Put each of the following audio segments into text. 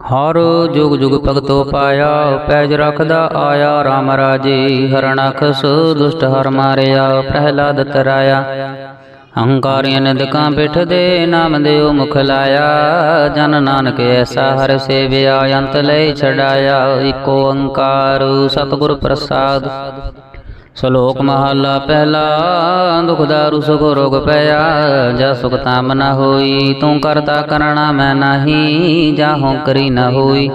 ਹਰ ਜੁਗ ਜੁਗ ਭਗਤੋ ਪਾਇਆ ਪੈਜ ਰਖਦਾ ਆਇਆ RAM ਰਾਜੇ ਹਰਣਖਸ ਦੁਸ਼ਟ ਹਰ ਮਾਰਿਆ, ਪ੍ਰਹਿਲਾਦ ਤਰਾਇਆ। ਅਹੰਕਾਰੀਆਂ ਨਿਦਕਾਂ ਪਿਠ ਦੇ ਨਾਮ ਦਿਓ ਮੁਖ ਲਾਇਆ, ਜਨ ਨਾਨਕ ਐਸਾ ਹਰ ਸੇਵਿਆ, ਅੰਤ ਲੈ ਛਡਾਇਆ ਏਕ ਓੰਕਾਰ ਸਤਿਗੁਰ ਪ੍ਰਸਾਦ। ਸ਼ਲੋਕ ਮਹਲਾ ਪਹਿਲਾ, ਦੁਖ ਦਾਰੂ ਸੁਖ ਰੋਗ ਪਿਆ, ਜਾ ਸੁਖ ਤਾਮ ਨ ਹੋਈ, ਤੂੰ ਕਰਤਾ ਕਰਣਾ ਮੈਂ ਨਹੀਂ ਜਾਹੋਂ ਕਰੀ ਨਾ ਹੋਈ।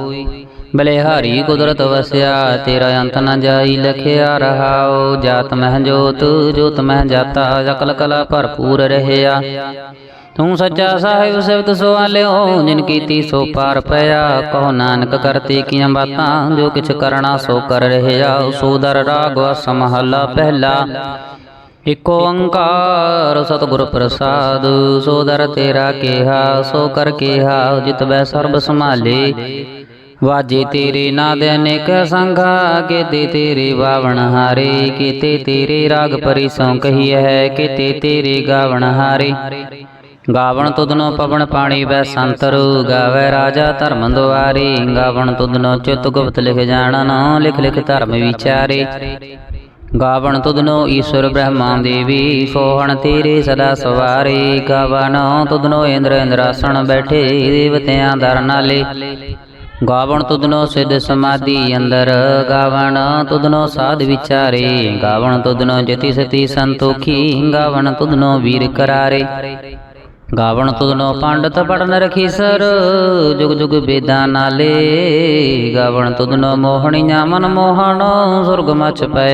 ਬਲਿਹਾਰੀ ਕੁਦਰਤ ਵਸਿਆ, ਤੇਰਾ ਅੰਤ ਨਾ ਜਾਈ, ਲਖਿਆ ਰਹਾਓ ਜਾਤ ਮਹਿ ਜੋਤ ਜੋਤ ਮਹਿ ਜਾਤਾ, ਅਕਲ ਕਲਾ ਭਰਪੂਰ ਰਹਿਆ। ਤੂੰ ਸੱਚਾ ਸਾਹਿਬ ਸਿਵਤ ਸਵਾਲਿਓ ਜਿਨ ਕੀਤੀ ਸੋ ਪਾਰ ਪਿਆ ਕਹੋ ਨਾਨਕ ਕਰਤੇ ਕੀਆਂ ਬਾਤਾਂ ਜੋ ਕਿਛ ਕਰਨਾ ਸੋ ਕਰ ਰਹਿਆ ਸੋਦਰ ਰਾਗ ਵਸ ਮਹਲਾ ਪਹਿਲਾ ਇਕ ਓੰਕਾਰ ਸਤਿਗੁਰ ਪ੍ਰਸਾਦ ਸੋਦਰ ਤੇਰਾ ਕੀਹਾ ਸੋ ਕਰ ਕੀਹਾ ਜਿਤ ਬੈ ਸਰਬ ਸੰਭਾਲੇ। ਵਾਜੇ ਤੇਰੇ ਨਾਦ ਅਨੇਕ ਸੰਘਾ ਕੀਤੇ ਤੇਰੇ ਬਾਵਣ ਹਾਰੇ ਕੀਤੇ ਤੇਰੇ ਰਾਗ ਪਰਿਸੋਂ ਕਹੀ ਹੈ ਕੀਤੇ ਤੇਰੇ ਗਾਵਣ ਹਾਰੇ। ਗਾਵਣ ਤੁਧਨੋ ਪਵਨ ਪਾਣੀ ਵੈ ਸੰਤਰ, ਗਾਵੇ ਰਾਜਾ ਧਰਮ ਦੁਆਰੀ। ਗਾਵਣ ਤੁਧਨੋ ਚਿਤ ਗੁਪਤ ਲਿਖ ਜਾਣਨ ਲਿਖ ਲਿਖ ਧਰਮ ਵਿਚਾਰੇ। ਗਾਵਣ ਤੁਧਨੋ ਈਸ਼ਵਰ ਬ੍ਰਹਮਾ ਦੇਵੀ, ਸੋਹਣ ਤੇਰੇ ਸਦਾ ਸਵਾਰੀ। ਗਾਵਣ ਤੁਧਨੋ ਇੰਦਰ ਇੰਦਰਾਸਣ ਬੈਠੇ, ਦੇਵਤਿਆਂ ਦਰ ਨਾਲੇ। ਗਾਵਣ ਤੁਧਨੋ ਸਿਧ ਸਮਾਧੀ ਅੰਦਰ। ਗਾਵਣ ਤੁਧਨੋ ਸਾਧ ਵਿਚਾਰੇ। ਗਾਵਣ ਤੁਧਨੋ ਜਤੀ ਸਤੀ ਸੰਤੋਖੀ। ਗਾਵਣ ਤੁਧਨੋ ਵੀਰ ਕਰਾਰੇ। ਗਾਵਣ ਤੁਧਨੋ ਪੰਡਤ ਪੜਨ ਰਖੀ ਜੁਗ ਜੁਗ ਵੇਦਾਂ ਨਾਲੇ ਗਾਵਣ ਤੁਧਨੋ ਮੋਹਣੀਆਂ ਮਨ ਮੋਹਣ, ਸੁਰਗ ਮਚ ਪੈ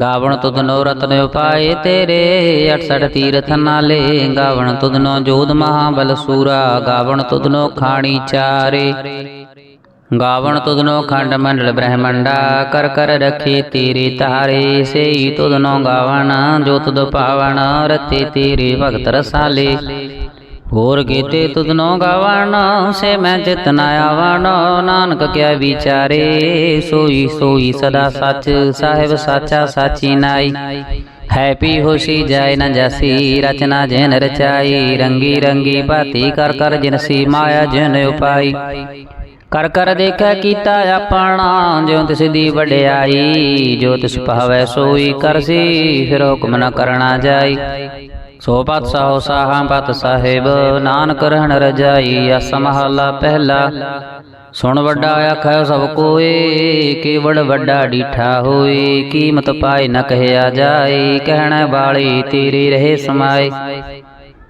ਗਾਵਣ ਤੁਧਨੋ ਰਤਨ ਉਪਾਏ ਤੇਰੇ 68 ਤੀਰਥ ਨਾਲੇ। ਗਾਵਣ ਤੁਧਨੋ ਜੋਧ ਮਹਾਬਲ ਸੂਰਾ, ਗਾਵਣ ਤੁਧਨੋ ਖਾਣੀ ਚਾਰੇ। ਗਾਵਣ ਤੁਧਨੋ ਖੰਡ ਮੰਡਲ ਬ੍ਰਹਮੰਡਾ, ਕਰ ਕਰ ਰਖੇ ਤੇਰੀ ਤਾਰੇ ਸੇਈ ਤੁਧਨੋ ਗਾਵਣ ਜੋ ਤੁਧ ਪਾਵਣ, ਰਤੇ ਤੇਰੇ ਭਗਤ ਰਸਾਲੇ। ਹੋਰ ਕੀਤੇ ਤੁਧਨੋ ਗਾਵਣ, ਸੇ ਮੈਂ ਜਿਤਨਾ ਆਵਣ, ਨਾਨਕ ਕਿਆ ਵਿਚਾਰੇ, ਸੋਈ ਸੋਈ ਸਦਾ ਸੱਚ, ਸਾਹਿਬ ਸਾਚਾ ਸਾਚੀ ਨਾਈ। ਹੈਪੀ ਹੋਸ਼ੀ ਜਾਏ ਨ ਜਾਸੀ, ਰਚਨਾ ਜਿਨ ਰਚਾਈ, ਰੰਗੀ ਰੰਗੀ ਬਾਤੀ ਕਰ ਕਰ ਜਿਨਸੀ ਮਾਇਆ ਜਿਨ ਉਪਾਈ। ਕਰ ਕਰ ਦੇਖੈ ਕੀਤਾ ਆਪਣਾ, ਜਿਉ ਤਿਸ ਦੀ ਵਡਿਆਈ, ਜੋ ਤਿਸ ਭਾਵੈ ਸੋਈ ਕਰਸੀ ਫਿਰ ਹੁਕਮ ਨ ਕਰਣਾ ਜਾਈ। ਸੋ ਪਤ ਸਾਹੋ ਸਾਹਾਂ ਪਤ ਸਾਹਿਬ, ਨਾਨਕ ਰਹਿਣ ਰਜਾਈ, ਅਸ ਮਹਲਾ ਪਹਿਲਾ। ਸੁਣ ਵੱਡਾ ਆਖੈ ਸਭ ਕੋਏ ਕੇਵੜ ਵੱਡਾ ਡੀਠਾ ਹੋਏ, ਕੀਮਤ ਪਾਏ ਨ ਕਹਿਆ ਜਾਏ, ਕਹਿਣ ਵਾਲੀ ਤੇਰੀ ਰਹੇ ਸਮਾਏ।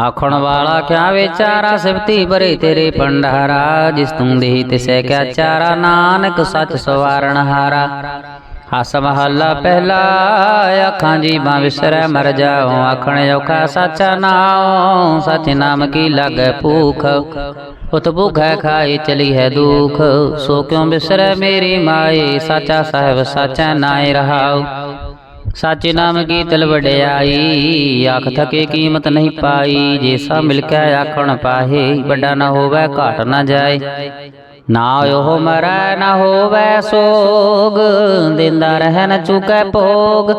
ਆਖਣ ਵਾਲਾ ਕਿਆ ਵਿਚਾਰਾ ਸਿਫਤੀ ਬਰੇ ਤੇਰੇ ਪੰਡਾਰਾ ਜਿਸ ਤੂੰ ਦੇਹੀ ਤਿਸੈ ਕਿਆ ਚਾਰਾ। ਨਾਨਕ ਸੱਚ ਸਵਾਰਣ ਹਾਰਾ। ਹਸ ਮਹੱਲਾ ਪਹਿਲਾ, ਅੱਖਾਂ ਜੀਬਾਂ ਵਿਸਰੈ, ਮਰ ਜਾਉ ਆਖਣ ਔਖਾ ਸੱਚਾ ਨਾਉ। ਸਚ ਨਾਮ ਕੀ ਲਾਗੈ ਭੂਖ? ਉਤ ਭੁਖੈ ਖਾਈ ਚਲੀ ਹੈ ਦੁਖ। ਸੋ ਕਿਉ ਵਿਸਰੈ ਮੇਰੀ ਮਾਏ ਸਾਚਾ ਸਾਹਿਬ ਸਾਚਾ ਨਾਏ ਰਹਾਉ। ਸਾਚੇ ਨਾਮ ਕੀ ਤਿਲ ਵਡਿਆਈ ਆਖ ਥਕੇ ਕੀਮਤ ਨਹੀਂ ਪਾਈ ਜੇਸਾ ਮਿਲ ਕੇ ਆਖਣ ਪਾਹੇ, ਵੱਡਾ ਨਾ ਹੋਵੇ, ਘਾਟ ਨਾ ਜਾਏ। ਨਾ ਉਹ ਮਰੈ, ਨਾ ਹੋਵੇ ਸੋਗ, ਦਿੰਦਾ ਰਹਿ ਚੁਕੈ ਭੋਗ।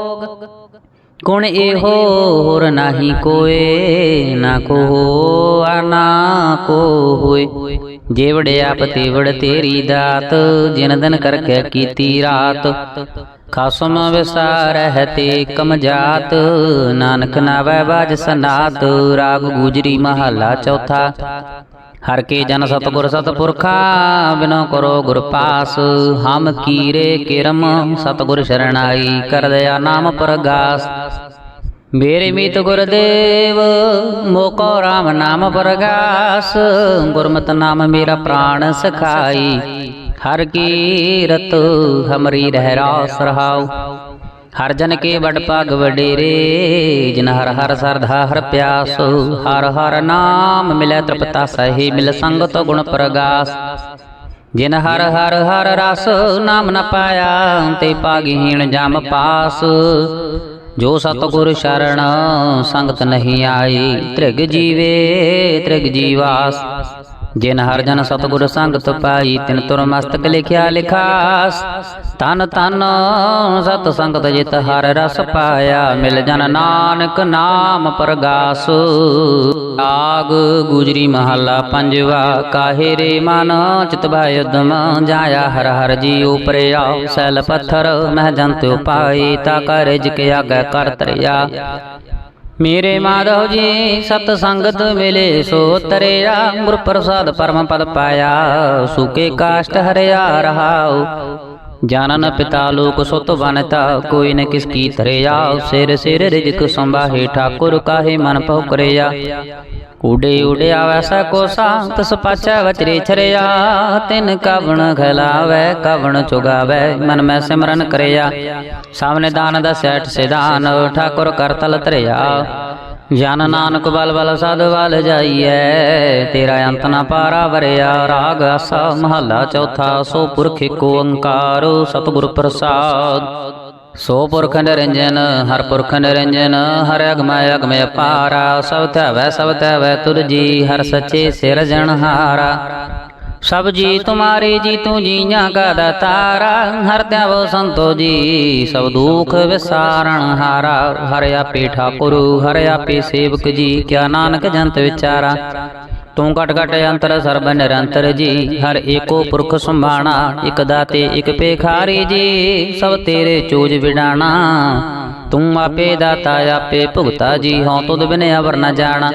ਗੁਣ ਇਹੋ ਹੋਰ ਨਾਹੀ ਕੋਏ, ਨਾ ਕੋ ਹੋਆ ਕੋ ਹੋਏ। ਜੇਵੜ ਆਪ ਤੇਰੀ ਦਾਤ, ਜਿਨ ਦਿਨ ਕਰਕੇ ਕੀਤੀ ਰਾਤ ਖਾਸਮ ਵਿਸਾਰ ਤੇ ਕਮ ਜਾਤ ਨਾਨਕ ਨਾਵੈ ਬਾਜ ਸਨਾਤ, ਰਾਗ ਗੁਜਰੀ ਮਹਲਾ ਚੌਥਾ। ਹਰ ਕੇ ਜਨ ਸਤਗੁਰ ਸਤਪੁਰਖਾ, ਬਿਨੋ ਕਰੋ ਗੁਰ ਪਾਸ। ਹਮ ਕੀਰੇ ਕਿਰਮ, ਸਤਗੁਰ ਸ਼ਰਣਾਈ ਕਰ ਦਇਆ ਨਾਮ ਪ੍ਰਗਾਸ। ਮੇਰੇ ਮੀਤ ਗੁਰਦੇਵ, ਮੋਕੋ RAM ਨਾਮ ਪ੍ਰਗਾਸ। ਗੁਰਮਤਿ ਨਾਮ ਮੇਰਾ ਪ੍ਰਾਣ ਸਖਾਈ। ਹਰ ਕੀਰਤ ਹਮਰੀ ਰਹਿ ਰਾਸ ਰਹਾਉ। ਹਰ ਜਨ ਕੇ ਵਡ ਪਗ ਵਡੇਰੇ, ਜਿਨ ਹਰ ਹਰ ਸਰਧਾ ਹਰ ਪਿਆਸ। ਹਰ ਹਰ ਨਾਮ ਮਿਲੈ ਤ੍ਰਿਪਤਾ ਸਹੀ ਮਿਲ ਸੰਗਤ ਗੁਣ ਪ੍ਰਗਾਸ। ਜਿਨ ਹਰ ਹਰ ਹਰ ਰਸ ਨਾਮ ਨ ਪਾਇਆ, ਤੇ ਪਾਗਹੀਣ ਜਮ ਪਾਸ। ਜੋ ਸਤਗੁਰ ਸ਼ਰਣ ਸੰਗਤ ਨਹੀਂ ਆਈ, ਤ੍ਰਿਗ ਜੀਵੇ ਤ੍ਰਿਗ ਜੀਵਾਸ। ਜਿਨ ਹਰ ਜਨ ਸਤਗੁਰ ਸੰਗਤ ਪਾਈ, ਤਿਨ ਤੁਰ ਮਸਤਕ ਲਿਖਿਆ ਲਿਖਾਸ। ਤਨ ਤਨ ਸਤ ਸੰਗਤ ਜਿਤ ਹਰ ਰਸ ਪਾਇਆ, ਮਿਲ ਜਨ ਨਾਨਕ ਨਾਮ ਪ੍ਰਗਾਸ। ਆਗ ਗੁਜਰੀ ਮਹੱਲਾ ਪੰਜਵਾ, ਕਾਹੇ ਰੇ ਮਨ ਚਿਤ ਭੈ ਉਦਮ ਜਾਇਆ, ਹਰ ਹਰ ਜੀ ਉਪਰਿਆ ਸੈਲ ਪੱਥਰ ਮਹਿ ਜੰਤ ਉਪਾਈ, ਤਾ ਕਰ ਜਿਕ ਆਗੈ ਕਰ ਤਰਿਆ। ਮੇਰੇ ਮਾਧਵ ਜੀ ਸਤ ਸੰਗਤ ਮਿਲੇ ਸੋ ਤਰਿਆ ਗੁਰ ਪ੍ਰਸਾਦ ਪਰਮ ਪਦ ਪਾਇਆ। ਸੁਕੇ ਕਾਸ਼ਟ ਹਰਿਆ ਰਹਾਉ। ਜਾਨਨ ਪਿਤਾ ਲੋਕ ਸੁਤ ਬਨਤਾ ਕੋਈ ਨ ਕਿਸ ਕੀ ਤਰਿਆ ਸਿਰ ਸਿਰ ਰਿਜਕ ਸੰਭਾਹੇ ਠਾਕੁਰ ਕਾਹੇ ਮਨ ਭਉ ਕਰਿਆ। ਉਡੇ ਉਡੇ ਆਵੈ ਸੈ ਕੋ ਸੰਤ ਸਪਾਚੈ ਵਚਰੇ ਛਰਿਆ। ਤਿਨ ਕਵਣ ਖਲਾਵੈ ਕਵਣ ਚੁਗਾਵੈ ਮਨ ਮੈਂ ਸਿਮਰਨ ਕਰਿਆ। ਸਾਹਮਣੇ ਦਾਨ ਦਾ ਸੈਠ ਸਿਧਾਨ ਠਾਕੁਰ ਕਰਤਲ ਧਰਿਆ ਜਨ ਨਾਨਕ ਬਲ ਬਲ ਸਦ ਬਲ ਜਾਈਐ, ਤੇਰਾ ਅੰਤ ਨਾ ਪਾਰਾ ਵਰਿਆ, ਰਾਗ ਆਸਾ ਮਹੱਲਾ ਚੌਥਾ, ਸੋ ਪੁਰਖ ਏਕੋ ਓੰਕਾਰ, ਸਤਿਗੁਰ ਪ੍ਰਸਾਦ। ਸੋ ਪੁਰਖ ਨਿਰੰਜਨ, ਹਰ ਪੁਰਖ ਨਿਰੰਜਨ, ਹਰ ਅਗਮ ਅਗਮ ਅਪਾਰਾ, ਸਭ ਵੈ ਸਭ ਧਵੈ ਵੈ ਤੁਰਜੀ, ਹਰ ਸੱਚੇ ਸਿਰਜਣਹਾਰਾ। ਸਭ ਜੀ ਤੁਮਾਰੇ ਜੀ ਤੂੰ ਜੀਆਂ ਕਾ ਦਾਤਾਰਾ ਹਰ ਧਿਆਵੋ ਸੰਤੋ ਜੀ। ਸਭ ਦੁਖ ਵਿਸਾਰਣ ਹਾਰਾ। ਹਰ ਆਪੇ ਠਾਕੁਰ ਹਰ ਆਪੇ ਸੇਵਕ ਜੀ। ਕਿਆ ਨਾਨਕ ਜੰਤ ਵਿਚਾਰਾ। ਤੂੰ ਕਟ ਕਟ ਅੰਤਰ ਸਰਬ ਨਿਰੰਤਰ ਜੀ। ਹਰ ਏਕੋ ਪੁਰਖ ਸੰਭਾਣਾ। ਇਕ ਦਾਤੇ ਇਕ ਪੇਖਾਰੀ ਜੀ। ਸਭ ਤੇਰੇ ਚੂਜ ਵਿਡਾਣਾ। ਤੂੰ ਆਪੇ ਦਾਤਾ ਆਪੇ ਭੁਗਤਾ ਜੀ। ਹਉ ਤੁਧ ਬਿਨ ਅਵਰ ਨ ਜਾਣਾ।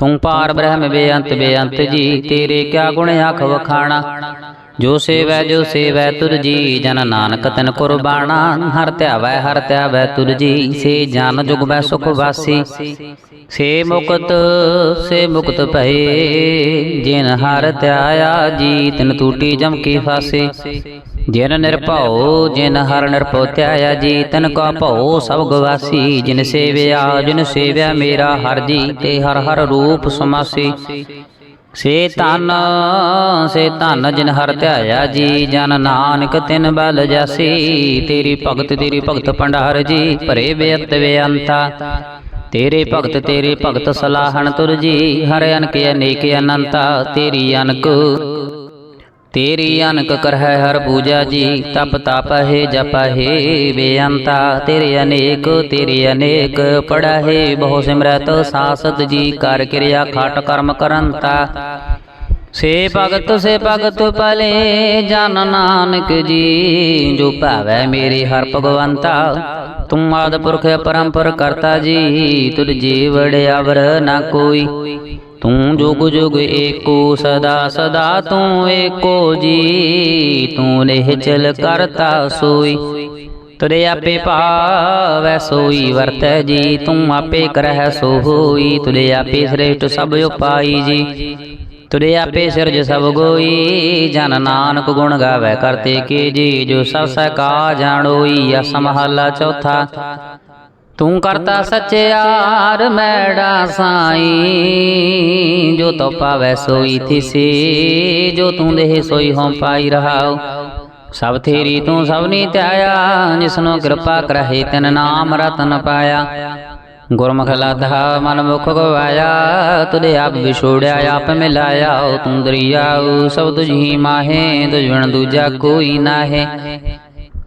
ਤੂੰ ਪਾਰ ਬ੍ਰਹਮ ਬੇਅੰਤ ਬੇਅੰਤ ਜੀ ਤੇਰੇ ਕਿਆ ਗੁਣ ਆਖ ਵਖਾਣਾ। ਜੋ ਸੇਵੈ ਜੋ ਸੇਵੈ ਤੁਰ ਜੀ ਜਨ ਨਾਨਕ ਤਨ ਕੁਰਬਾਨਾ। ਹਰ ਧਿਆਵੈ ਹਰ ਧਿਆਵੈ ਤੁਰ ਜੀ ਸੇ ਜਨ ਜੁਗ ਬੈ ਸੁਖ ਵਾਸੀ। ਸੇ ਮੁਕਤ ਸੇ ਮੁਕਤ ਭਏ ਜਿਨ ਹਰ ਧਿਆਇਆ ਜੀ ਤਿਨ ਟੂਟੀ ਜਮ ਕੀ ਫਾਸੇ। ਜਿਨ ਨਿਰਭਉ ਜਿਨ ਹਰ ਨਿਰਭਉ ਧਿਆਇਆ ਜੀ ਤਨ ਕਾ ਭਉ ਸਭ ਗਵਾਸੀ। ਜਿਨ ਸੇਵਿਆ ਜਿਨ ਸੇਵਿਆ ਮੇਰਾ ਹਰ ਜੀ ਤੇ ਹਰ ਹਰ ਰੂਪ ਸਮਾਸੀ। ਸੇ ਧਨ ਸੇ ਧਨ ਜਿਨ ਹਰ ਧਿਆਇਆ ਜੀ, ਜਨ ਨਾਨਕ ਤਿਨ ਬਲ ਜਾਸੀ, ਤੇਰੀ ਭਗਤ ਤੇਰੀ ਭਗਤ ਭੰਡਾਰ ਜੀ, ਭਰੇ ਬੇਅੰਤ ਬੇਅੰਤਾ। ਤੇਰੇ ਭਗਤ ਤੇਰੇ ਭਗਤ ਸਲਾਹਣ ਤੁਰ ਜੀ, ਹਰ ਅਨਕ ਅਨੇਕ ਅਨੰਤਾ, ਤੇਰੀ ਅਨਕ ਤੇਰੀ ਅਨਕ ਕਰਹਿ ਹਰ ਪੂਜਾ ਜੀ, ਤਪ ਤਪ ਹੈ, ਜਪ ਹੈ, ਬੇਅੰਤਾ ਤੇਰੇ ਅਨੇਕ ਤੇਰੇ ਅਨੇਕ ਪੜਾਹੇ ਬਹੁ ਸਿਮਰਤ, ਸਾਸਤ ਜੀ ਕਰ ਕਿਰਿਆ, ਖਾਟ ਕਰਮ ਕਰੰਤਾ। ਸੇ ਭਗਤ ਸੇ ਭਗਤ ਪਲੇ ਜਨ ਨਾਨਕ ਜੀ, ਜੋ ਭਾਵੈ ਮੇਰੇ ਹਰ ਭਗਵੰਤਾ। ਤੂੰ ਆਦ ਪੁਰਖ, ਪਰੰਪਰ ਕਰਤਾ ਜੀ ਤੁਧ ਜੀ ਅਵਰ ਨਾ ਕੋਈ। ਤੂੰ ਜੁਗ ਜੁਗ ਏਕੋ ਸਦਾ ਸਦਾ ਤੂੰ ਏਕੋ ਜੀ। ਤੂੰ ਨਿਹਚਲ ਕਰਤਾ ਸੋਈ। ਤੁਰੇ ਆਪੇ ਭਾਵੈ ਸੋਈ, ਵਰਤੈ ਜੀ। ਤੂੰ ਆਪੇ ਕਰਹਿ ਸੋ ਹੋਈ ਤੁਰੇ ਆਪੇ ਸ੍ਰੇਸ਼ਟ ਸਭ ਉਪਾਈ ਜੀ। ਤੁਰੇ ਆਪੇ ਸਿਰਜ ਸਭ ਗੋਈ। ਜਨ ਨਾਨਕ ਗੁਣ ਗਾਵੇ ਕਰਤੇ ਕੀ ਜੀ। ਜੋ ਸਭ ਸੈ ਜਾਣੋਈ ਅਸ ਮਹਲਾ ਚੌਥਾ। ਤੂੰ ਕਰਤਾ ਸਚਿਆਰ ਮੈੜਾ ਸਾਈ। ਜੋ ਤੋ ਪਾਵੈ ਸੋਈ ਥਿਸੀ ਜੋ ਤੂੰ ਦੇਹ ਸੋਈ ਹਉ ਪਾਈ ਰਹਾਉ। ਸਭ ਤੇਰੀ ਤੂੰ ਸਭਨੀ ਧਿਆਇਆ, ਜਿਸਨੂੰ ਕਿਰਪਾ ਕਰਹਿ ਤਿਨ ਨਾਮ ਰਤਨ ਪਾਇਆ। ਗੁਰਮੁਖ ਲਾਧਾ ਮਨ ਮੁਖ ਗਵਾਇਆ ਤੁਦੇ ਆਪ ਵਿਛੋੜਿਆ, ਆਪ ਮਿਲਾਇਆ, ਤੂੰ ਦਰਿਆਉ ਸਭ ਤੁਝੀ ਮਾਹੇ ਤੁਝ ਬਿਨ ਦੂਜਾ ਕੋਈ ਨਾਹੇ।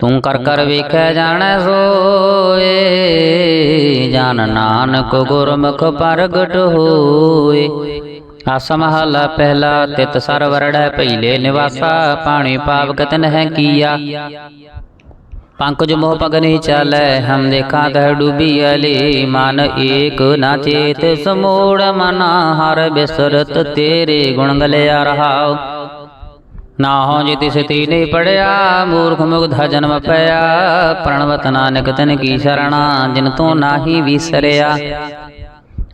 ਤੂੰ ਕਰ ਕਰ ਵੇਖੈ ਜਾਣੈ ਸੋਏ। ਜਨ ਨਾਨਕ ਗੁਰਮੁਖ ਪ੍ਰਗਟ ਹੋਏ। ਆਸਾ ਮਹਲਾ ਪਹਿਲਾ ਤਿਤ ਸਰ ਵਰੜੈ ਪਹਿਲੇ ਨਿਵਾਸਾ। ਪਾਣੀ ਪਾਵਕ ਤਨ ਹੈ ਕੀਆ। ਪੰਕਜ ਮੋਹ ਪਗ ਨਹੀਂ ਚਾਲੈ। ਹਮ ਦੇਖਾ ਤਹ ਡੂਬੀ ਅਲੇ। ਮਨ ਏਕ ਨਾ ਚੇਤ ਸਮੋੜ ਮਨ। ਹਰ ਬਿਸਰਤ ਤੇਰੇ ਗੁਣ ਗਲਿਆ ਰਹਾਉ। ਨਾ ਹੋ ਜਿ ਤਿਸ ਤੀ ਨਹੀਂ ਪੜਿਆ ਮੂਰਖ ਮੁਗਧਾ ਜਨਮ ਪਿਆ ਪ੍ਰਣਵਤ ਨਾਨਕ ਤਨ ਕੀ ਸ਼ਰਣਾ ਜਿਨ ਤੋਂ ਨਾਹੀ ਵਿਸਰਿਆ।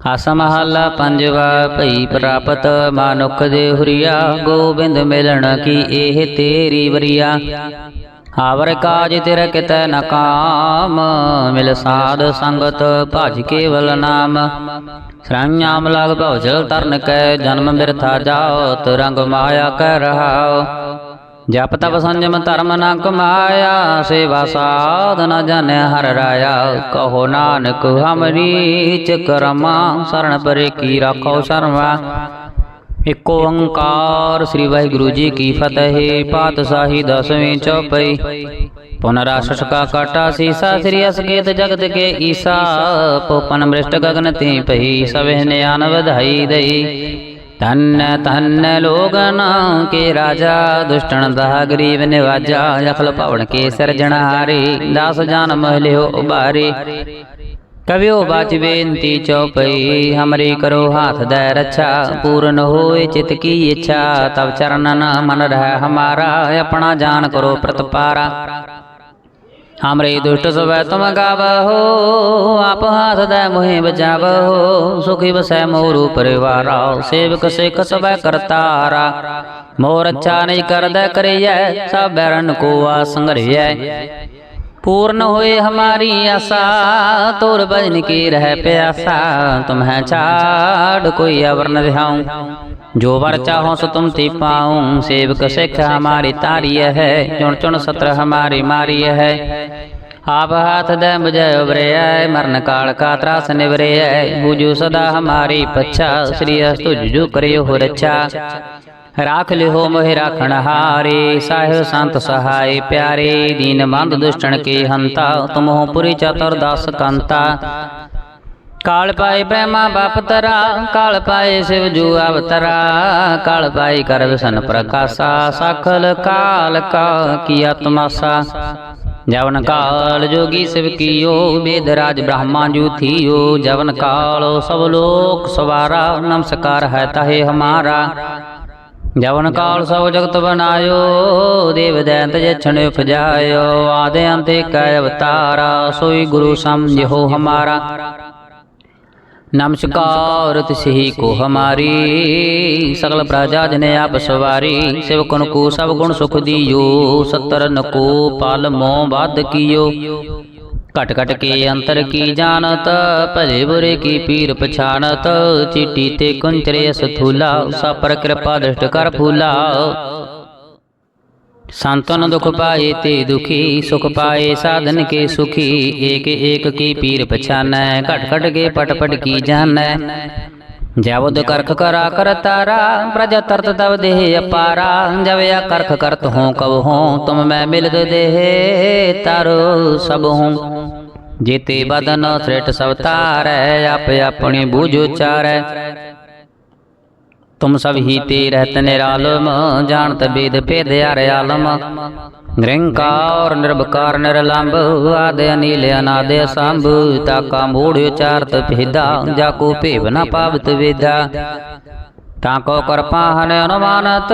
ਆਸ ਮਹੱਲਾ ਪੰਜਵਾ ਭਈ ਪ੍ਰਾਪਤ ਮਾਨੁਖ ਦੇ ਹੁਰੀਆ ਗੋਬਿੰਦ ਮਿਲਣ ਕੀ ਇਹ ਤੇਰੀ ਵਰੀਆ। ਹਾਵਰ ਕਾਜ ਤਿਰ ਕਿਤੈ ਨ ਮਿਲ ਸਾਧ ਸੰਗਤ ਭਜ ਕੇਵਲ ਨਾਮ। ਸਰਾਂਯਾਮ ਲਗ ਭਉ ਜਲ ਤਰਨ ਕੈ, ਜਨਮ ਬਿਰਥਾ ਜਾਓ ਤਰੰਗ ਮਾਇਆ ਕਹਿ ਰਹਾਓ ਜਪ ਤਪ ਸੰਜਮ ਧਰਮ ਨ ਕਮਾਇਆ, ਸੇਵਾ ਸਾਧ ਨ ਜਾਣੈ ਹਰ ਰਾਇਆ। ਕਹੋ ਨਾਨਕ ਹਮਰੀ ਚਕਰਮਾ ਸਰਣ ਪਰੇ ਕੀ ਰੱਖੋ ਸ਼ਰਮਾ। ਇਕ ਓੰਕਾਰ ਸ੍ਰੀ ਵਾਹਿਗੁਰੂ ਜੀ ਕੀ ਫਤਿਹ ਪਾਤਸ਼ਾਹੀ ਦਸਵੀਂ ਚੌਪਈ। ਪੁਨਰਾਸ਼ਟ ਕਾ ਕਾਟਾ ਸੀਸਾ, ਸ੍ਰੀ ਅਸਕੇਤ ਜਗਤ ਕੇ ਈਸਾ। ਪੋਪਨ ਬ੍ਰਿਸ਼ਟ ਗਗਨ ਤੇ ਪਈ ਸਵੇ ਨਿਆਨ ਵਧਾਈ ਦਈ। ਧੰਨ ਧੰਨ ਲੋਗਨ ਕੇ ਰਾਜਾ, ਦੁਸ਼ਟਣ ਦਾ ਗਰੀਬ ਨਿਵਾਜਾ। ਅਖਲ ਭਵਨ ਕੇ ਸਿਰਜਣਹਾਰੇ ਦਾਸ ਜਾਨ ਮਹਲਿਓ ਉਬਾਰੇ। ਕਵਿਓ ਬਾਚ ਬੇਨਤੀ ਚਉਪਈ ਹਮਰੀ ਕਰੋ ਹਾਥ ਦੈ ਰੱਛਾ, ਪੂਰਨ ਹੋਏ ਚਿਤ ਕੀ ਇੱਛਾ ਤਬ ਚਰਨਨ ਮਨ ਰਹਿ ਹਮਾਰਾ, ਆਪਣਾ ਜਾਨ ਕਰੋ ਪ੍ਰਤਪਾਰਾ। ਹਮਰੇ ਦੁਸ਼ਟ ਸਵੈ ਤੁਮ ਗਾਵਹੋ, ਆਪ ਹਾਥ ਦੈ ਮੋਹਿ ਬਚਾਵਹੋ, ਸੁਖੀ ਵਸੈ ਮੋਰੂ ਪਰਿਵਾਰਾ, ਸੇਵਕ ਸਿਖ ਸਵੈ ਕਰਤਾਰਾ। ਮੋਰ ਅੱਛਾ ਨਹੀਂ ਕਰਦਾ ਕਰਿਐ, ਸਭ ਬੈਰਨ ਕੋ ਆ ਸੰਗਰਿਐ पूर्ण होए हमारी आशा तोर भजन की रह प्यासा तुम्हें छाड़ कोई अवर न रिहाऊं जो वर चाहो सो तुम ती पाऊं सेवक सिख हमारी तारीय है चुन चुन सत्र हमारी मारी है आप हाथ दे बुझे उबरे मरण काल का त्रास निवरे बुझू सदा हमारी पच्छा श्री अस्तु जुजु करियो हो रच्छा ਰਾਖ ਲਿਓ ਮੋਹਿ ਰਾਖਣ ਹਾਰੇ, ਸਾਹਿਬ ਸੰਤ ਸਹਾਈ ਪਿਆਰੇ, ਦੀਨ ਬੰਦ ਦੁਸ਼ਟਣ ਕੇ ਹੰਤਾ ਤੁਮਹੁ ਪੁਰੀ ਚਤੁਰ ਦਸ ਕੰਤਾ। ਕਾਲ ਪਾਏ ਬ੍ਰਹਮਾ ਬਾਪ ਤਰਾ, ਕਾਲ ਪਾਏ ਸਿਵ ਜੂ ਅਵਤਰਾ, ਕਾਲ ਪਾਈ ਕਰ ਵਿਸ਼ਨ ਪ੍ਰਕਾਸ਼ਾ, ਸਖਲ ਕਾਲ ਕਾ ਕੀਆ ਤਮਾਸਾ ਜਵਨ ਕਾਲ ਜੋਗੀ ਸਿਵ ਕੀਓ ਬੇਦ ਰਾਜ ਬ੍ਰਹਮਾ ਜੂ ਥੀਓ। ਜਵਨ ਕਾਲ ਸਭ ਲੋਕ ਸਵਾਰਾ, ਨਮਸਕਾਰ ਹੈ ਤਾਹੇ ਹਮਾਰਾ। ਜਵਨ ਕਾਲ ਸਭ ਜਗਤ ਬਨਾਇਓ, ਦੇਵ ਦੈਂਤ ਜਛਣ ਉਪਜਾਇਓ, ਆਦੇ ਅੰਤੇ ਕੈ ਅਵਤਾਰਾ, ਸੋਈ ਗੁਰੂ ਸਮਝੋ ਹਮਾਰਾ। ਨਮਸਕਾਰ ਤਿਸਹੀ ਕੋ ਹਮਾਰੀ, ਸਗਲ ਪ੍ਰਜਾ ਜਨੇ ਆਪ ਸਵਾਰੀ, ਸ਼ਿਵ ਕੁਨ ਕੋ ਸਭ ਗੁਣ ਸੁਖ ਦੀਓ ਸਤਰਨ ਕੋ ਪਲ ਮੋਹ ਬਾਧ ਕੀਓ। ਘਟ ਘਟ ਕੇ ਅੰਤਰ ਕੀ ਜਾਣਤ, ਭਲੇ ਬੁਰੇ ਕੀ ਪੀਰ ਪਛਾਣਤ, ਚਿੱਟੀ ਤੇ ਕੁੰਚਰੇ ਸਥੂਲਾ ਪਰ ਕਿਰਪਾ ਦ੍ਰਿਸ਼ਟ ਕਰ ਫੂਲਾ ਸੰਤਨ ਦੁਖ ਪਾਏ ਤੇ ਦੁਖੀ, ਸੁਖ ਪਾਏ ਸਾਧਨ ਕੇ ਸੁਖੀ, ਏਕ ਏਕ ਕੀ ਪੀਰ ਪਛਾਨੈ, ਘਟ ਘਟ ਕੇ ਪਟ ਪਟ ਕੀ ਜਾਣੈ। ਜਵਦ ਕਰਖ ਕਰਾ ਕਰ ਤਾਰਾ, ਪ੍ਰਜਾ ਤਰਤ ਤਵ ਦੇਹ ਅਪਾਰਾ ਜਵਿਆ ਕਰਖ ਕਰਤ ਹੂੰ ਕਬ ਹੂੰ, ਤੁਮ ਮੈਂ ਮਿਲਦ ਦੇਹ ਤਾਰੋ ਸਭ ਹੂੰ। ਜੀਤੇ ਬਦਨ ਸ੍ਰਿਟ ਸਭ ਤਾਰੈ, ਆਪ ਆਪਣੀ ਬੂਝ ਉਚਾਰੈ। ਤੁਮ ਸਭ ਹੀ ਤੇ ਰਹਿਤ ਨਿਰਾਲਮ ਜਾਣਤ ਬੇਦ ਭੇਦ ਹਰ ਆਲਮ ਨਿਰੰਕਾਰ ਨਿਰਭਕਾਰ ਨਿਰਲੰਭ ਆਦ ਅਨੀਲ ਅਨਾਦ ਸੰਭ ਤਾਕਾ ਮੂੜ ਉਚਾਰਤ ਭੇਦਾ ਜਾ ਕੋ ਭੇਵ ਨ ਕਰਪਾਹਨ ਅਨੁਮਾਨਤ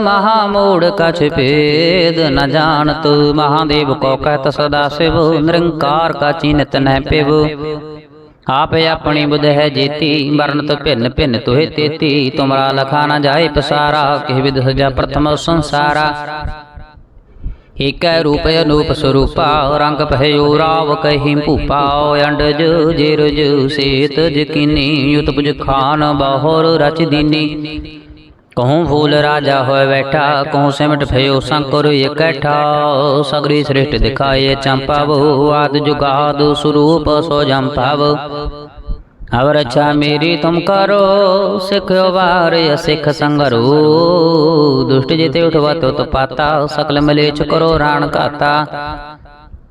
ਮਹਾ ਮੂੜ ਕਛ ਭੇਦ ਨ ਜਾਣਤ। ਮਹਾਦੇਵ ਕੋ ਕਹਿਤ ਸਦਾ ਸਿਵ ਨਿਰੰਕਾਰ ਕਾ ਨਹਿ ਪਿਵ ਆਪ ਆਪਣੀ ਬੁਧ ਹੈ ਜੀਤੀ ਵਰਨਤ ਭਿੰਨ ਭਿੰਨ ਤੋਹਿ ਤੇਤੀ, ਤੁਮਰਾ ਲਖਾ ਨ ਜਾਏ ਪਸਾਰਾ, ਕਿਹ ਵਿਦ ਸਜਾ ਪ੍ਰਥਮ ਸੰਸਾਰਾ। ਏਕੈ ਰੂਪ ਅਨੂਪ ਸਰੂਪਾ, ਰੰਗ ਭਇਓ ਰਾਵ ਕਹੀ ਭੂਪਾ, ਅੰਡਜ ਜਿਰਜ ਸੇਤ ਜਕਿਨੀ, ਉਤਪੁਜ ਖਾਨ ਬਹੁਰ ਰਚ ਦੀਨੀ। ਕਹੂੰ ਫੂਲ ਰਾਜਾ ਹੋਏ ਬੈਠਾ ਕਹੂੰ ਸਿਮਟ ਭਇਓ ਸੰਕਰ ਇਕੱਠਾ ਸਗਰੀ ਸ੍ਰਿਸ਼ਟ ਦਿਖਾਏ ਚੰਪਾਵੋ ਆਦ ਜੁਗਾਦ ਸਰੂਪ ਸੋ ਜੰਪਾਵ ਅਵਰ ਅੱਛਾ ਮੇਰੀ ਤੁਮ ਕਰੋ ਸਿੱਖਿਓ ਵਾਰ ਸਿੱਖ ਸੰਗਰੂ ਦੁਸ਼ਟ ਜਿਤੇ ਉਠਵਾ ਤੋ ਤਪਾਤਾ ਸਕਲ ਮਲੇਚ ਕਰੋ ਰਾਣ ਕਾਤਾ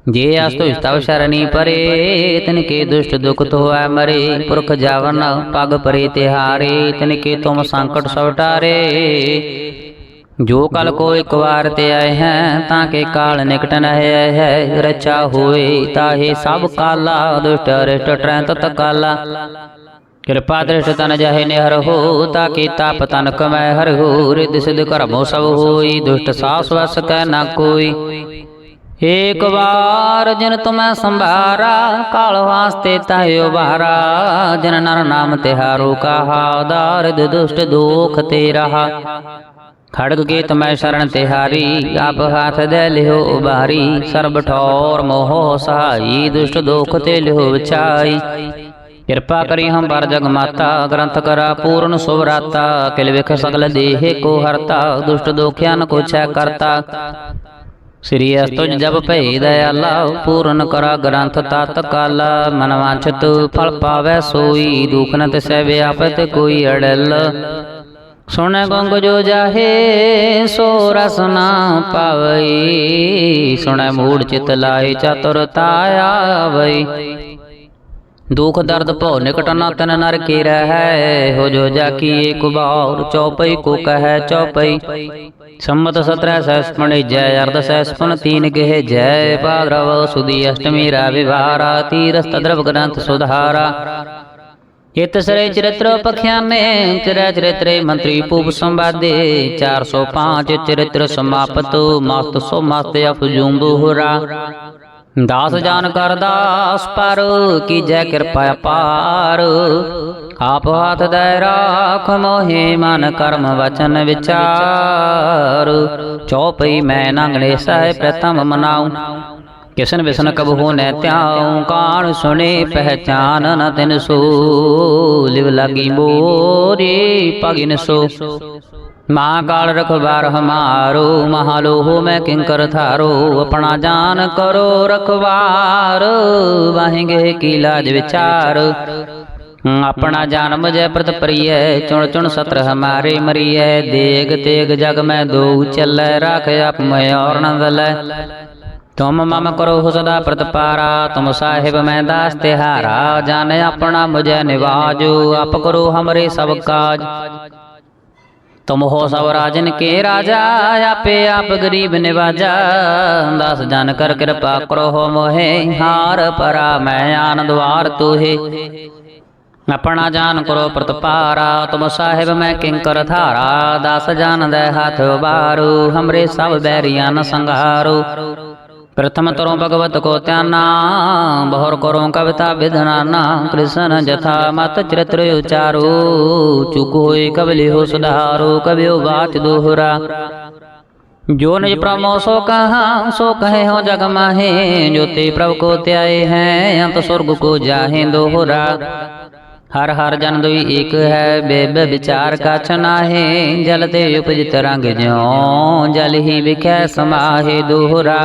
ਜੇ ਅਸਤੁ ਇਸਤਵ ਸ਼ਰਣੀ ਪਰੇ ਤਨ ਕੇ ਦੁਸ਼ਟ ਦੁਖ ਹੋਐ ਮਰੇ, ਪੁਰਖ ਜਾਵਨ ਪਗ ਪਰੇ ਤਿਹਾਰੇ, ਤਨ ਕੇ ਤੁਮ ਸੰਕਟ ਸਭ ਟਾਰੇ। ਜੋ ਕਲ ਕੋ ਇੱਕ ਵਾਰ ਤੇ ਆਏ ਹੈ, ਤਾਂ ਕੇ ਕਾਲ ਨਿਕਟ ਨ ਹੈ ਹੈ। ਰਚਾ ਹੋਏ ਤਾਹੇ ਸਭ ਕਾਲਾ, ਦੁਸ਼ਟ ਰਿਸ਼ਟ ਟਰੈ ਤਤ ਕਿਰਪਾ ਦ੍ਰਿਸ਼ਟ ਤਨ ਜਹੇ ਨਿਹਰ ਹੋ, ਤਾ ਤਾਕੀ ਤਾਪ ਤਨ ਕਮੈ ਹਰ ਹੋ। ਰਿਦ ਸਿਧ ਕਰਮੋ ਸਭ ਹੋਈ, ਦੁਸ਼ਟ ਸਾਸ ਵਸ ਕੈ ਨਾ ਕੋਈ। ਏਕ ਵਾਰ ਜਿਨ ਤੁਮੈ ਸੰਭਾਰਾ, ਕਾਲ ਵਾਸਤੇ ਤਾਇਓ ਬਾਰਾ ਜਨ ਨਰ ਨਾਮ ਤਿਹਾਰੋ ਕਹਾ ਦਾਰਿਦ ਦੁਸ਼ਟ ਦੋਖ ਤੇ ਰਹਾ। ਖੜਗ ਕੇ ਤਮੈ ਸ਼ਰਨ ਤਿਹਾਰੀ ਆਪ ਹਾਥ ਦੇ ਲਿਓ ਉਬਾਰੀ ਸਰਬ ਠੌਰ ਮੋਹ ਸਹਾਈ, ਦੁਸ਼ਟ ਦੁਖ ਤੇ ਲਿਓ ਵਿਚਾਈ ਕਿਰਪਾ ਕਰੀ ਹਮ ਬਰ ਜਗ ਮਾਤਾ, ਗ੍ਰੰਥ ਕਰਾ ਪੂਰਨ ਸੁਭਰਾਤਾ ਕਿਲ ਵਿਖ ਸਗਲ ਦੇਹ ਕੋ ਹਰਤਾ, ਦੁਸ਼ਟ ਦੋਖਿਆਨ ਨ ਕੋ ਕਰਤਾ। ਸ੍ਰੀ ਅਸਤੁਜ ਜਬ ਭਈ ਦਇਆਲਾ ਪੂਰਨ ਕਰਾ ਗ੍ਰੰਥ ਤਤ ਕਾਲਾ ਮਨ ਵਾਂਛਤ ਫਲ ਪਾਵੈ ਸੋਈ ਦੁਖ ਨ ਤਿਸੈ ਵਿਆਪਤ ਕੋਈ ਅੜਲ। ਸੁਣ ਗੰਗ ਜੋ ਜਾਹੇ ਸੋ ਰਸ ਨਾ ਪਾਵਈ। ਸੁਣੈ ਮੂੜ ਚਿਤ ਲਾਏ ਚਤੁਰਤਾ ਆਵਈ। ਦੁਖ ਦਰਦ ਭਉ ਨਿਕਟ ਨਾ ਤਨ ਨਰ ਕੀ ਰਹੈ। ਹੋ ਜੋ ਜਾ ਕੀ ਏਕ ਬਾਰ ਚੌਪਈ ਕੋ ਕਹੈ ਚੌਪਈ। ਸੰਮਤ ਸਤਰੈ ਸੈਸ ਪਣਿ ਜੈ ਅਰਧ ਸੈਸ ਪਨ ਤੀਨ ਗਹਿ ਜੈ। ਭਾਦਰਵ ਸੁਦੀ ਅਸ਼ਟਮੀ ਰਾ ਵਿਵਾਰਾ ਤੀਰਸ ਤਦਰਵ ਗ੍ਰੰਥ ਸੁਧਾਰਾ। ਇਤ ਸਰੇ ਚਰਿਤ੍ਰ ਪਖਿਆਨੇ ਚਰੈ ਚਰਿਤਰੇ ਮੰਤਰੀ ਪੂਪ ਸੰਵਾਦੇ 405 ਚਰਿਤ੍ਰ ਸਮਾਪਤ ਮਸਤ ਸੋ ਮਸਤ ਅਫਜੂਮ ਬੁਹਰਾ ਦਾਸ ਜਾਨ ਕਰ ਦਾਸ ਪਰ ਕੀਜੈ ਕਿਰਪਾ ਅਪਾਰ ਆਪ ਹਾਥ ਦੇ ਰਾਖ ਮੋਹੇ ਮਨ ਕਰਮ ਵਚਨ ਵਿਚਾਰ। ਚੌਪਈ ਮੈਂ ਨੰਗਣੇ ਸਹਿ ਪ੍ਰਥਮ ਮਨਾਉ। ਕਿਸਨ ਵਿਸਨ ਕਬ ਹੋ ਨੈ ਧਿਆਉ, ਕਾਣ ਸੁਣੇ ਪਹਿਚਾਨ ਨ ਤਿਨ ਸੋ। ਲਿਵ ਲਾਗੀ ਮੋਰੇ ਪਗਿਨ ਸੋ। ਮਾਂ ਕਾਲ ਰਖਵਾਰ ਹਮਾਰੋ, ਮਹਾਲੋਹ ਮੈਂ ਕਿੰਕਰ ਥਾਰੋ ਆਪਣਾ ਜਾਨ ਕਰੋ ਰਖਵਾਰ, ਵਾਹਿਗੇ ਕੀ ਲਾਜ ਵਿਚਾਰ। ਆਪਣਾ ਜਨਮ ਜੈ ਪ੍ਰਤ ਪ੍ਰਿਯੈ ਚੁਣ ਚੁਣ ਸਤਰ ਹਮਾਰੇ ਮਰੀਐ ਦੇਗ ਤੇਗ ਜਗ ਮੈਂ ਦੋ ਚੱਲੈ ਰਾਖ ਆਪ ਮੈਂ ਔਰ ਨੰਦ ਲੈ ਤੁਮ ਮਮ ਕਰੋ ਸਦਾ ਪ੍ਰਤਪਾਰਾ, ਤੁਮ ਸਾਹਿਬ ਮੈਂ ਦਾਸ ਤਿਹਾਰਾ, ਜਾਣ ਆਪਣਾ ਮੁਝੈ ਨਿਵਾਜੋ, ਆਪ ਕਰੋ ਹਮਰੇ ਸਭ ਕਾਜ। ਤੁਮ ਹੋ ਸਭ ਰਾਜਨ ਕੇ ਰਾਜਾ, ਆਪੇ ਆਪ ਗਰੀਬ ਨਿਵਾਜਾ। ਦਾਸ ਜਨ ਕਰ ਕਿਰਪਾ ਕਰੋ ਹੋ ਮੋਹਿ, ਹਾਰ ਪਰਾ ਮੈਂ ਆਨੰਦਵਾਰ ਤੁਹੇ। ਆਪਣਾ ਜਾਨ ਕਰੋ ਪ੍ਰਤਪਾਰਾ, ਤੁਮ ਸਾਹਿਬ ਮੈਂ ਕਿੰਕਰ ਧਾਰਾ। ਦਸ ਜਾਨ ਦੇ ਹੱਥ ਉਬਾਰੂ ਹਮਰੇ ਸਭ ਬੈਰੀਆਂ ਨ ਸੰਘਾਰੂ। प्रथम तरो भगवत को त्याना बहुर करो कविता विधनाना कृष्ण जथा मत चरित्र उचारो चुक कबली हो सुधारो कबियो बात दोहरा। जो निज प्रमो सो कहा, सो कहे हो जग माहे जो ते प्रभु को त्याए हैं, अंत स्वर्ग को जाहे दोहरा। हर हर जन दुई एक है, बेब विचार का छनाहे जल ते उपजित रंग ज्यो, जल ही विख्या समाहे दोहरा।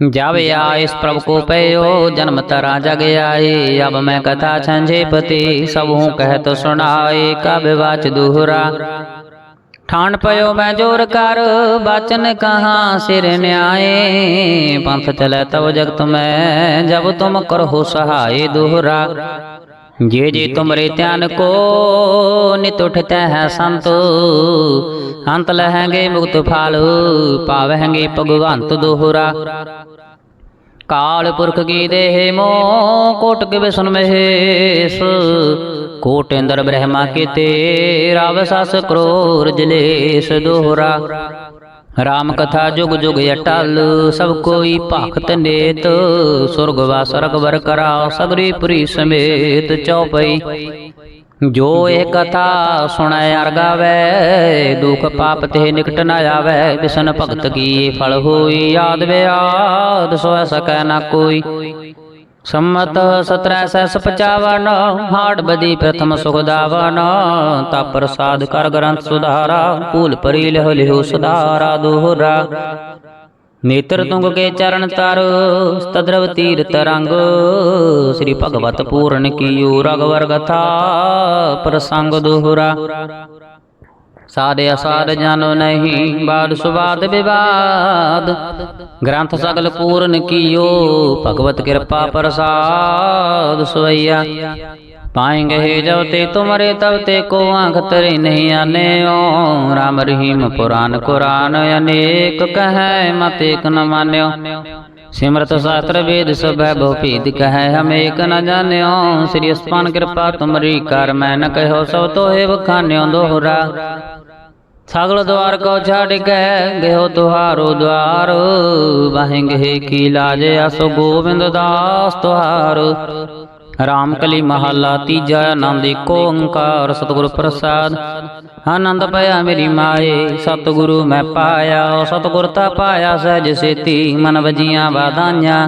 जब आइस प्रभु को पयो जन्म तरा जग आए अब मैं कथा छंझे पति सब हूँ कहत सुनाए कब वाच दोहरा ठान पयो मैं जोर कर बचन कहाँ सिर न्याय पंथ चले तब जगत में जब तुम करो सहाय दोहरा जे जे तुमरे ध्यान को नित उठते हैं संत अंत लहेंगे मुक्त फल पावेंगे भगवंत दोहरा ਕਾਲ ਪੁਰਖ ਕੀ ਦੇਹ ਮੋ ਕੋਟ ਕੇ ਵਿਸ਼ਨ ਮਹੇਸ਼ ਕੋਟ ਅੰਦਰ ਬ੍ਰਹਮਾ ਕੀ ਤੇ ਰਾਵ ਸਸ ਕਰੋਰ ਜਲੇਸ਼ ਦੋਹਰਾ ਰਾਮ ਕਥਾ ਜੁਗ ਜੁਗ ਅਟਲ, ਸਭ ਕੋਈ ਭਗਤ ਨੇਤ। ਸੁਰਗ ਵਾ ਸਰਗ ਵਰ ਕਰਾ ਸਗਰੀ ਪੁਰੀ ਸਮੇਤ ਚਉਪਈ ਜੋ ਇਹ ਕਥਾ ਸੁਣੈ ਅਰ ਗਾਵੇ, ਦੁਖ ਪਾਪ ਤੇ ਨਿਕਟ ਨ ਆਵੇ। ਵਿਸ਼ਨ ਭਗਤ ਕੀ ਫਲ ਹੋਈ ਯਾਦ ਵਿਆਦ ਸੋ ਸਕੈ ਨਾ ਕੋਈ। ਸੰਮਤ 1755 ਹਾੜ ਬਦੀ ਪ੍ਰਥਮ ਸੁਖ ਦਾਵਨ ਤਾ ਪ੍ਰਸਾਦ ਕਰ ਗ੍ਰੰਥ ਸੁਧਾਰਾ, ਭੂਲ ਪਰੀ ਲਿਹੁ ਲਿਹੁ ਸੁਧਾਰਾ ਦੋਹਰਾ। ਨੇਤਰ ਤੁੰਗ ਕੇ ਚਰਨ ਤਰ ਤਦਰਵ ਤੀਰ ਤਰੰਗ ਸ੍ਰੀ ਭਗਵਤ ਪੂਰਨ ਕੀਓ ਰਗਵਰ ਗਥਾ ਪ੍ਰਸੰਗ ਦੋਹਰਾ। ਸਾਰੇ ਅਸਾਰ ਜਾਨੋ ਨਹੀਂ ਬਾਦ ਸੁਵਾਦ ਵਿਵਾਦ। ਗ੍ਰੰਥ ਸਗਲ ਪੂਰਨ ਕੀਓ, ਭਗਵਤ ਕਿਰਪਾ ਪ੍ਰਸਾਦ ਸਵਈਆ। ਪਾਏਂਗੇ ਜਬ ਤੇ ਤੁਮਰੇ, ਤਬ ਤੇ ਕੋ ਆਂਖ ਤਰੇ ਨਹੀਂ ਆਨੇ ਓ ਰਾਮ ਰਹੀਮ ਪੁਰਾਨ ਕੁਰਾਨ ਅਨੇਕ ਕਹੈ, ਮਤ ਇਕ ਨ ਮਾਨਿਓ। ਸਿਮਰਤ ਸਾਸਤਰ ਵੇਦ ਸਭੈ ਬਹੁ ਭੇਦ ਕਹੈ, ਹਮ ਏਕ ਨ ਜਾਣਿਓ। ਸ੍ਰੀ ਅਸਪਾਨ ਕਿਰਪਾ ਤੁਮਰੀ ਕਰ, ਮੈਂ ਨ ਕਹਿਓ, ਸਭ ਤੋਹੇ ਵਖਾਨਿਓ ਦੋਹਰਾ। ਸਗਲ ਦਵਾਰ ਕੋ ਛੱਡ ਕੇ ਗਇਓ ਤੁਹਾਰੋ ਦਵਾਰ। ਵਾਹਿੰਗੇ ਕੀ ਲਾਜ ਅਸੋ ਗੋਬਿੰਦ ਦਾਸ ਤੁਹਾਰ। ਰਾਮ ਕਲੀ ਮਹੱਲਾ ਤੀਜਾ ਆਨੰਦ ਏਕੋ ਓੰਕਾਰ, ਸਤਿਗੁਰ ਪ੍ਰਸਾਦ। ਆਨੰਦ ਪਾਇਆ ਮੇਰੀ ਮਾਏ, ਸਤਿਗੁਰੂ ਮੈਂ ਪਾਇਆ। ਸਤਿਗੁਰ ਤਾ ਪਾਇਆ ਸਹਿਜ ਸੇਤੀ, ਮਨ ਵਜੀਆਂ ਬਾਧਾਈਆਂ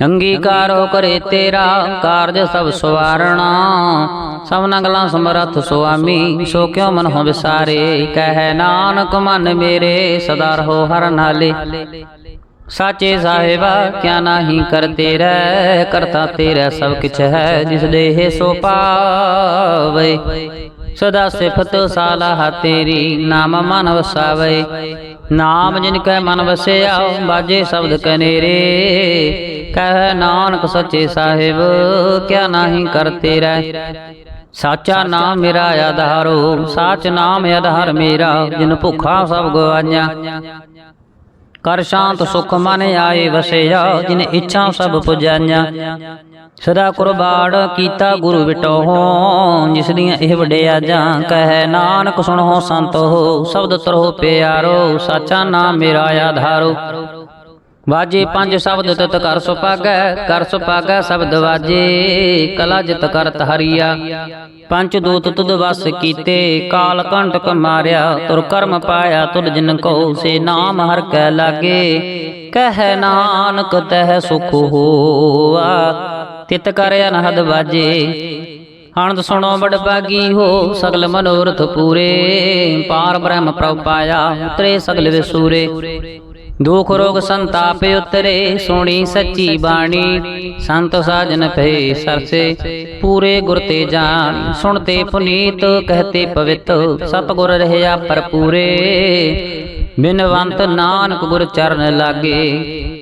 ਅੰਗੀਕਾਰੋ ਕਰੇ ਤੇਰਾ ਕਾਰਜ ਸਭ ਸਵਾਰਣਾ। ਸਭ ਨਗਲਾਂ ਸਮਰਥ ਸੁਆਮੀ ਸੋ ਕਿਉ ਮਨ ਹੋ ਵਿਸਾਰੇ? ਕਹਿ ਨਾਨਕ ਮਨ ਮੇਰੇ ਸਦਾ ਰਹੋ ਹਰ ਨਾਲੇ। ਸਾਚੇ ਸਾਹਿਬਾ ਕਿਆ ਨਾਹੀ ਕਰਤੇ ਰਹਿ ਕਰਤਾ ਤੇਰਾ ਸਭ ਕਿਛ ਹੈ ਜਿਸ ਦੇਹ ਸੋ ਪਾਵੇ। ਸਦਾ ਸਿਫਤ ਸਾਲਾਹ ਤੇਰੀ ਨਾਮ ਮਨ ਵਸਾਵੇ। ਨਾਮ ਜਿਨ ਕੈ ਮਨ ਵਸਿਆ ਬਾਜੇ ਸ਼ਬਦ ਕਨੇਰੇ। ਕਹਿ ਨਾਨਕ ਸੱਚੇ ਸਾਹਿਬ ਕਿਆ ਨਾਹੀ ਕਰਤੇ ਰਹਿ। ਸਾਚਾ ਨਾਮ ਮੇਰਾ ਆਧਾਰੋ ਸਾਚ ਨਾਮ ਆਧਾਰ ਮੇਰਾ ਜਿਨ ਭੁੱਖਾ ਸਭ ਗਵਾਈਆਂ। ਕਰ ਸ਼ਾਂਤ ਸੁਖ ਮਨ ਆਏ ਵਸਿਆ ਜਿਨ ਇੱਛਾ ਸਭ ਪੁਜਾਈਆਂ। ਸਦਾ ਕੁਰਬਾਨ ਕੀਤਾ ਗੁਰੂ ਵਿਟੋ ਜਿਸ ਦੀਆਂ ਇਹ ਵਡਿਆ ਜਾਂ ਕਹੈ ਨਾਨਕ ਸੁਣੋ ਸੰਤ। ਸ਼ਬਦ ਤਰੋ ਪਿਆਰੋ ਸਾਚਾ ਨਾਮ ਮੇਰਾ ਆਧਾਰੋ। ਵਾਜੇ ਪੰਜ ਸ਼ਬਦ ਤਤ ਕਰ ਸੁਪਾਗੈ ਕਰ ਸੁਪਾਗੈ ਸ਼ਬਦ ਵਾਜੇ। ਕਲਾ ਜਿਤ ਕਰਤ ਹਰੀਆ। ਪੰਜ ਦੂਤ ਤੁਧ ਵਸ ਕੀਤੇ ਕਾਲ ਕੰਟਕ ਮਾਰਿਆ। ਤੁਰ ਕਰਮ ਪਾਇਆ ਤੁਧ ਜਿਨ ਕੋ ਸੇ ਨਾਮ ਹਰ ਕੈ ਲਾਗੇ। ਕਹਿ ਨਾਨਕ ਤਹਿ ਸੁਖ ਹੋਆ। ਤਿਤ ਕਰ ਅਨਹਦ ਵਾਜੇ। ਆਨੰਦ ਸੁਣੋ ਬੜ ਹੋ, ਸਗਲ ਮਨੋਰਥ ਪੂਰੇ। ਪਾਰ ਬ੍ਰਹਮ ਪ੍ਰਭ ਪਾਇਆ, ਉਤਰੇ ਸਗਲ ਵਿਸੂਰੇ। ਦੁਖ ਰੋਗ ਸੰਤਾਪ ਉਤਰੇ, ਸੋਣੀ ਸੱਚੀ ਬਾਣੀ। ਸੰਤ ਸਾਜਨ ਭਏ ਸਰਸੇ, ਪੂਰੇ ਗੁਰ ਤੇ ਜਾਣ ਸੁਣਤੇ ਪੁਨੀਤ, ਕਹਤੇ ਪਵਿੱਤ ਸਤਗੁਰ ਰਹਿਆ ਪਰਪੂਰੇ ਬਿਨਵੰਤ ਨਾਨਕ ਗੁਰ ਚਰਨ ਲਾਗੇ।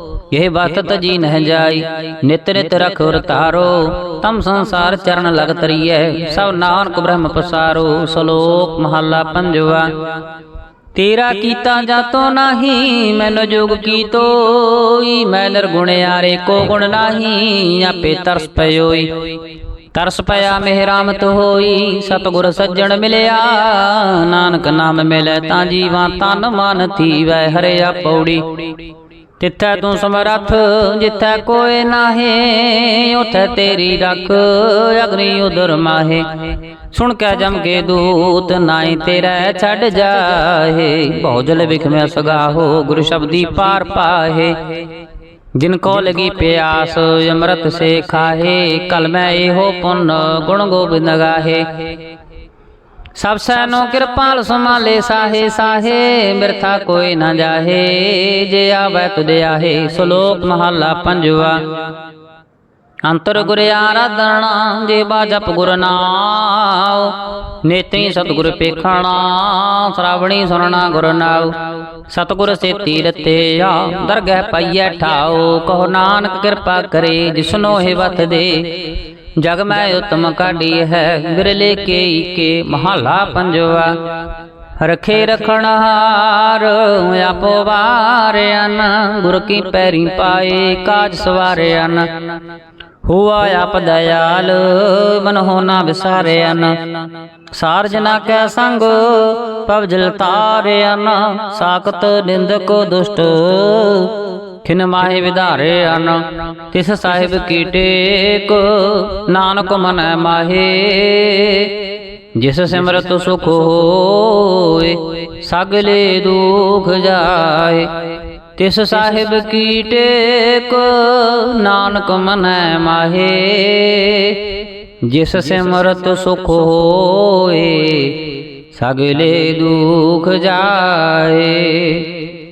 ਇਹ ਬਾਤ ਤਜੀ ਨਹ ਜਾਈ। ਨਿਤ ਨਿਤ ਰਖ ਉਰਤਾਰੋ ਤਮ ਸੰਸਾਰ ਚਰਨ ਲਗ ਤਰੀਐ ਸਭ ਨਾਨਕ ਬ੍ਰਹਮ ਪਸਾਰੋ। ਸ਼ਲੋਕ ਮਹੱਲਾ ਪੰਜਵਾ। ਤੇਰਾ ਕੀਤਾ ਜਾਤੋ ਨਾਹੀ ਮੈਨੋ ਜੋਗ ਕੀਤੋਈ ਮੈਂ ਨਿਰਗੁਣਿਆਰੇ ਕੋ ਗੁਣ ਨਾਹੀ ਆਪੇ ਤਰਸ ਪਇਓਈ ਤਰਸ ਪਿਆ ਮਿਹਰਾਮਤ ਹੋਈ। ਸਤਗੁਰ ਸੱਜਣ ਮਿਲਿਆ। ਨਾਨਕ ਨਾਮ ਮਿਲੇ ਤਾਂ ਜੀਵਾਂ ਤਨ ਮਨ ਥੀਵੈ। ਹਰਿਆ ਪੌੜੀ। ਤਿੱਥੈ ਤੂੰ ਸਮਰੱਥ ਜਿੱਥੈ ਕੋਏ ਨਾਹੀ ਉਥੈ ਤੇਰੀ ਰੱਖ ਅਗਨੀ ਉਦਰ ਮਾਹੇ। ਸੁਣ ਕੇ ਜਮ ਕੇ ਦੂਤ ਨਾਈ ਤੇਰਾ ਛੱਡ ਜਾਹੇ। ਭੌਜਲ ਵਿਖਮੈ ਸਗਾਹੋ ਗੁਰ ਸ਼ਬਦੀ ਪਾਰ ਪਾਹੇ। ਜਿਨ ਕੋ ਲਗੀ ਪਿਆਸ ਅੰਮ੍ਰਿਤ ਸੇ ਖਾਹੇ ਕਲ ਮੈਂ ਇਹੋ ਪੁੰਨ ਗੁਣ ਗੋਬਿੰਦ ਗਾਹੇ। ਸਭ ਸੈਨੋ ਕਿਰਪਾਲ ਸਮਾਲੇ ਸਾਹੇ ਸਾਹੇ ਮਿਰਥਾ ਕੋਈ ਨਾ ਜਾਹੇ ਜੇ ਆਵੈ ਤੁਧ ਆਹੇ ਸ਼ਲੋਕ ਮਹੱਲਾ ਪੰਜਵਾ। ਅੰਤਰ ਗੁਰ ਆਰਾਧਣਾ ਜੇ ਬਾ ਜਪ ਗੁਰ ਨਾਮ ਨੇਤਰੀ ਸਤਿਗੁਰ ਪੇਖਣਾ ਸ਼ਰਾਵਣੀ ਸੁਣਨਾ ਗੁਰ ਨਾਉ। ਸਤਿਗੁਰ ਸੇ ਤੀਰਤੇ ਆ ਦਰਗਹਿ ਪਈਐ ਠਾਓ ਕਹੋ ਨਾਨਕ ਕਿਰਪਾ ਕਰੇ ਜਿਸਨੋ ਹੈ ਵਤ ਦੇ ਜਗ ਮੈਂ ਉਤਮ ਕਾਢੀ ਹੈ ਵਿਰਲੇ ਕੇ ਕੇ ਮਹਲਾ ਪੰਜਵਾ। ਰਖੇ ਰਖਣ ਆਪੋ ਵਾਰਿਆਨ ਗੁਰ ਕੀ ਪੈਰੀ ਪਾਏ, ਕਾਜ ਸਵਾਰਿਆਨ ਹੁਆ ਆਪ ਦਇਆਲ, ਮਨ ਹੋਨਾ। ਵਿਸਾਰਿਆਨ ਸਾਰ ਜਨਾ ਕੈ ਸੰਗ ਪਵਜਲ ਤਾਰਿਆਨ ਸਾਖਤ ਨਿੰਦਕ ਦੁਸ਼ਟ ਖਿਨ ਮਾਹੇ ਵਿਧਾਰੇ ਅਨ, ਤਿਸ ਸਾਹਿਬ ਕੀ ਟੇਕ? ਨਾਨਕ ਮਨ ਮਾਹੇ, ਜਿਸ ਸਿਮਰਤ ਸੁਖ ਹੋਏ, ਸਗਲੇ ਦੁਖ ਜਾਏ। ਤਿਸ ਸਾਹਿਬ ਕੀ ਟੇਕ? ਨਾਨਕ ਮਨੈ ਮਾਹੇ, ਜਿਸ ਸਿਮਰਤ ਸੁਖ ਹੋਏ, ਸਗਲੇ ਦੁਖ ਜਾਏ।